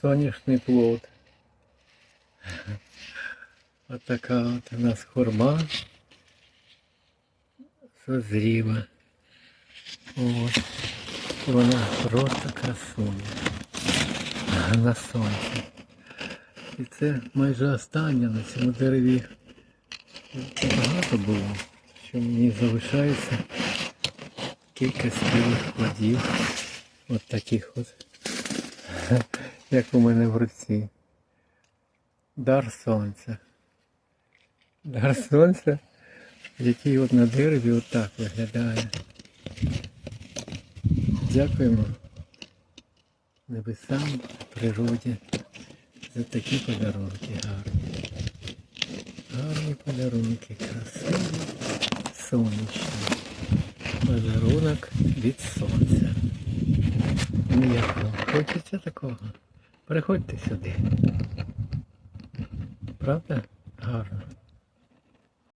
соняшний плод. От така от у нас хурма созріла. От. Вона просто красуня. На сонці. І це майже останнє на цьому дереві. Багато було, що мені залишається кілька спілих плодів. От таких от. Як у мене в руці. Дар сонця. Дар сонця, який от на дереві отак виглядає. Дякуємо небесам, природі за такі подарунки гарні. Гарні подарунки, красиві, сонячні. Подарунок від сонця. Як вам? Хочеться такого? Приходьте сюди. Правда? Гарно.